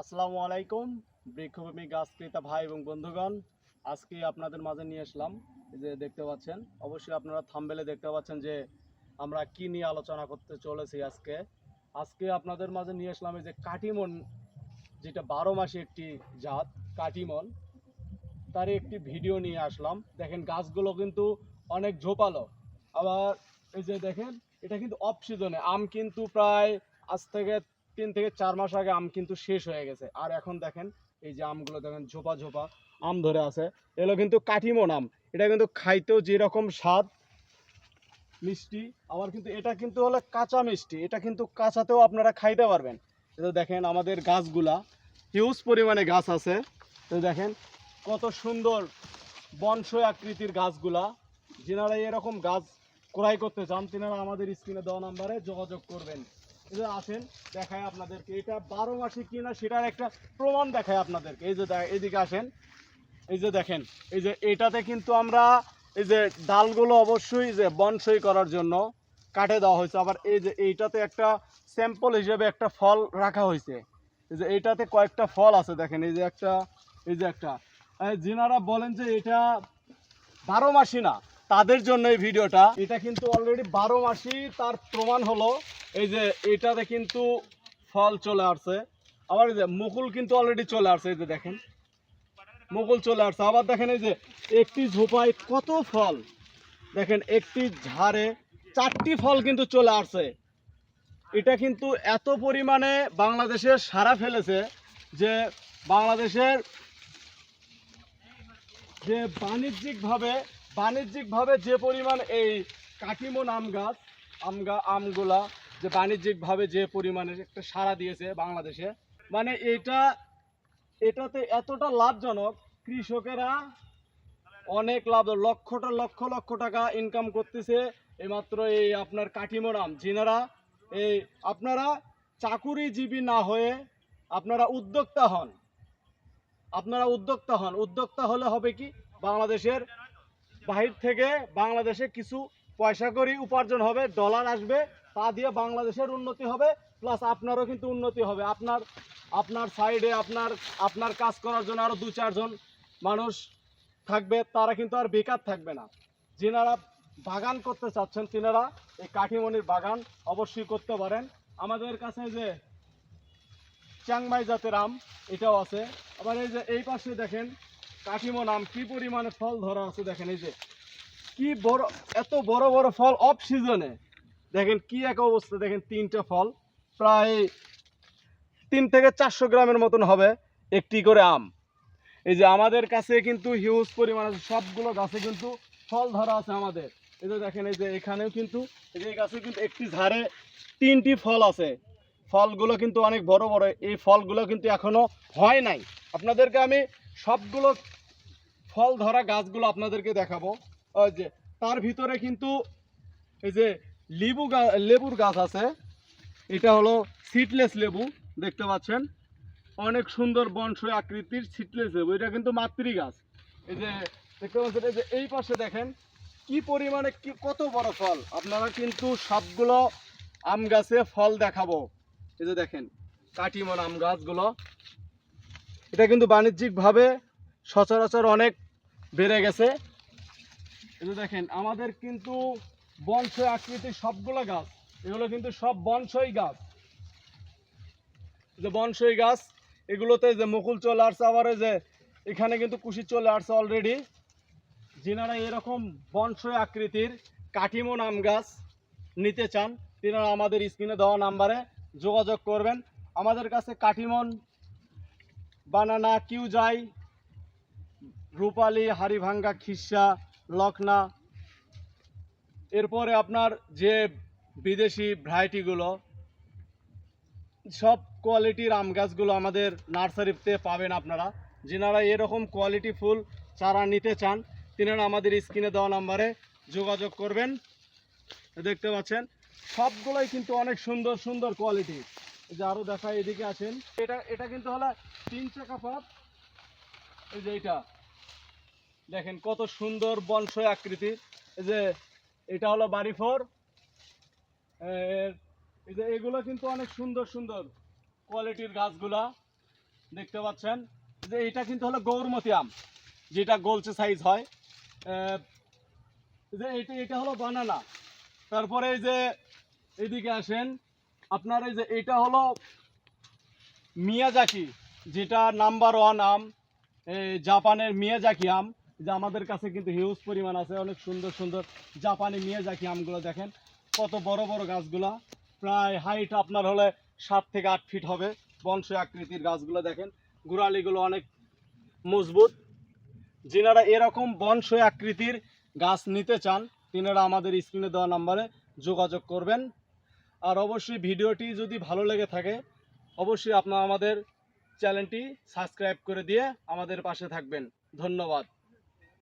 আসসালামু আলাইকুম, বৃক্ষভূমি গাছ ক্রেতা ভাই এবং বন্ধুগণ। আজকে আপনাদের মাঝে নিয়ে আসলাম যে দেখতে পাচ্ছেন, অবশ্যই আপনারা থামবেলে দেখতে পাচ্ছেন যে আমরা কি নিয়ে আলোচনা করতে চলেছি আজকে। আজকে আপনাদের মাঝে নিয়ে আসলাম এই যে কাটিমন, যেটা বারো মাসে একটি জাত, কাটিমন। তার একটি ভিডিও নিয়ে আসলাম। দেখেন, গাছগুলো কিন্তু অনেক ঝোপালো। আবার এই যে দেখেন, এটা কিন্তু অফ সিজনে আম কিন্তু প্রায় আজ থেকে তিন থেকে চার মাস আগে আম কিন্তু শেষ হয়ে গেছে। আর এখন দেখেন, এই যে আমগুলো দেখেন, ঝোপা ঝোপা আম ধরে আছে। এগুলো কিন্তু কাটিমন আম এটা কিন্তু খাইতেও যেরকম স্বাদ, মিষ্টি, আবার কিন্তু এটা কিন্তু হলো কাঁচা মিষ্টি। এটা কিন্তু কাঁচাতেও আপনারা খাইতে পারবেন। এটা দেখেন আমাদের গাছগুলা হিউজ পরিমাণে গাছ আছে। তো দেখেন, কত সুন্দর বনসই আকৃতির গাছগুলা। যেনারা এরকম গাছ ক্রয় করতে চান, তেনারা আমাদের স্ক্রিনে দেওয়া নাম্বারে যোগাযোগ করবেন। যে আসেন দেখায় আপনাদেরকে। এটা বারো মাসে কিনা সেটার একটা প্রমাণ দেখায় আপনাদেরকে। এই যে এদিকে আসেন। এই যে দেখেন, এই যে এটাতে কিন্তু আমরা এই যে ডালগুলো অবশ্যই যে বনসই করার জন্য কাটে দেওয়া হয়েছে। আবার এই যে এইটাতে একটা স্যাম্পল হিসেবে একটা ফল রাখা হয়েছে। এই যে এইটাতে কয়েকটা ফল আছে, দেখেন, এই যে একটা, এই যে একটা। যিনারা বলেন যে এটা বারো মাসি না তাদের জন্য এই ভিডিওটা। এটা কিন্তু অলরেডি বারো মাসি তার প্রমাণ হলো। এই যে এটাতে কিন্তু ফল চলে আসছে। আবার এই যে মুকুল কিন্তু অলরেডি চলে আসছে, এই যে দেখেন। মুকুল চলে আসছে। আবার দেখেন এই যে একটি ঝোপায় কত ফল। দেখেন, একটি ঝাড়ে চারটি ফল কিন্তু চলে আসছে। এটা কিন্তু এত পরিমাণে বাংলাদেশের সারা ফেলেছে যে বাংলাদেশের যে বাণিজ্যিকভাবে বাণিজ্যিকভাবে যে পরিমাণ এই কাটিমন আম গাছ, আম গা- আমগুলা যে বাণিজ্যিকভাবে যে পরিমাণে একটা সাড়া দিয়েছে বাংলাদেশে মানে এটা, এটাতে এতটা লাভজনক, কৃষকেরা অনেক লাভ, লক্ষটা লক্ষ লক্ষ টাকা ইনকাম করতেছে, এইমাত্র এই আপনার কাটিমন আম যিনারা এই আপনারা চাকুরিজীবী না হয়ে আপনারা উদ্যোক্তা হন। আপনারা উদ্যোক্তা হন। উদ্যোক্তা হলে হবে কি? বাংলাদেশের বাহির থেকে বাংলাদেশে কিছু পয়সা করি উপার্জন হবে ডলার আসবে, তা দিয়ে বাংলাদেশের উন্নতি হবে প্লাস আপনারও কিন্তু উন্নতি হবে। আপনার আপনার সাইডে আপনার আপনার কাজ করার জন্য আরও দু চারজন মানুষ থাকবে, তারা কিন্তু আর বেকার থাকবে না। যিনারা বাগান করতে চাচ্ছেন, তিনারা এই কাঠিমণির বাগান অবশ্যই করতে পারেন। আমাদের কাছে যে চাংমাই জাতের আম, এটাও আছে। আবার এই যে এই পাশে দেখেন কাঠিমন আম কি পরিমাণে ফল ধরা আছে দেখেন এই যে। কি বড়, এত বড় বড় ফল অফ সিজনে দেখেন কি এক অবস্থা, দেখেন তিনটা ফল, প্রায় তিন থেকে চারশো গ্রামের মতন হবে একটি করে আম। এই যে আমাদের কাছে কিন্তু হিউজ পরিমাণ আছে, সবগুলো গাছে কিন্তু ফল ধরা আছে আমাদের। এই যে দেখেন, এই যে এখানেও কিন্তু, এই যে গাছে কিন্তু একটি ঝাড়ে তিনটি ফল আছে। ফলগুলো কিন্তু অনেক বড় বড়, এই ফলগুলো কিন্তু এখনও হয় নাই। আপনাদেরকে আমি সবগুলো ফল ধরা গাছগুলো আপনাদেরকে দেখাবো। যে, তার ভিতরে কিন্তু এই যে লেবু লেবুর গাছ আছে। এটা হলো সিডলেস লেবু, দেখতে পাচ্ছেন? অনেক সুন্দর বনসই আকৃতির সিটলেস লেবু। এটা কিন্তু মাতৃ গাছ এই যে, দেখতে পাচ্ছেন, এই যে এই পাশে দেখেন, কি পরিমাণে, কি, কত বড় ফল। আপনারা কিন্তু সবগুলো আম গাছে ফল দেখাবো। এই যে দেখেন, কাটিমন আম গাছগুলো। এটা কিন্তু বাণিজ্যিকভাবে সচরাচর অনেক বেড়ে গেছে। এই দেখেন, আমাদের কিন্তু বনসই আকৃতির সবগুলো গাছ, এগুলো কিন্তু সব বনসই গাছ। যে বনসই গাছ, এগুলোতে যে মুকুল চলে আসছে, আবার যে এখানে কিন্তু কুশি চলে আসছে অলরেডি যিনারা এরকম বনসই আকৃতির কাটিমন আম গাছ নিতে চান, তিনারা আমাদের স্ক্রিনে দেওয়া নাম্বারে যোগাযোগ করবেন। আমাদের কাছে কাটিমন বানানা, কিউজাই রূপালি, হাড়িভাঙ্গা খিসা লখনা। এরপরে আপনার যে বিদেশি ভ্যারাইটিগুলো, সব কোয়ালিটির আম গাছগুলো আমাদের নার্সারিতে পাবেন আপনারা। যেনারা এরকম কোয়ালিটি ফুল চারা নিতে চান, তিনারা আমাদের স্ক্রিনে দেওয়া নাম্বারে যোগাযোগ করবেন। দেখতে পাচ্ছেন, সবগুলোই কিন্তু অনেক সুন্দর সুন্দর কোয়ালিটি। যে আরও দেখা এদিকে আছেন। এটা এটা কিন্তু হলো তিন চাকা পথ এই যে এটা দেখেন কত সুন্দর বনসই আকৃতির এই যে এটা হলো বাড়ি ফোর এই যে এগুলো কিন্তু অনেক সুন্দর সুন্দর কোয়ালিটির গাছগুলা দেখতে পাচ্ছেন। যে এটা কিন্তু হলো গৌরমতি আম, যেটা গোলচে সাইজ হয়। যে এটা এটা হলো বানানা তারপরে এই যে এদিকে আসেন, আপনার এই যে এটা হলো মিয়াজাকি, যেটা নাম্বার ওয়ান আম জাপানের মিয়াজাকি আম। যে আমাদের কাছে কিন্তু হিউজ পরিমাণ আছে, অনেক সুন্দর সুন্দর জাপানি মিয়াজাকি আমগুলো দেখেন। কত বড় বড় গাছগুলা, প্রায় হাইট আপনার হলে সাত থেকে আট ফিট হবে বংশ আকৃতির গাছগুলো দেখেন। গোড়ালিগুলো অনেক মজবুত। যিনারা এরকম বংশ আকৃতির গাছ নিতে চান, তিনারা আমাদের স্ক্রিনে দেওয়া নাম্বারে যোগাযোগ করবেন। আর অবশ্যই ভিডিওটি যদি ভালো লেগে থাকে, অবশ্যই আপনারা আমাদের চ্যানেলটি সাবস্ক্রাইব করে দিয়ে আমাদের পাশে থাকবেন। ধন্যবাদ।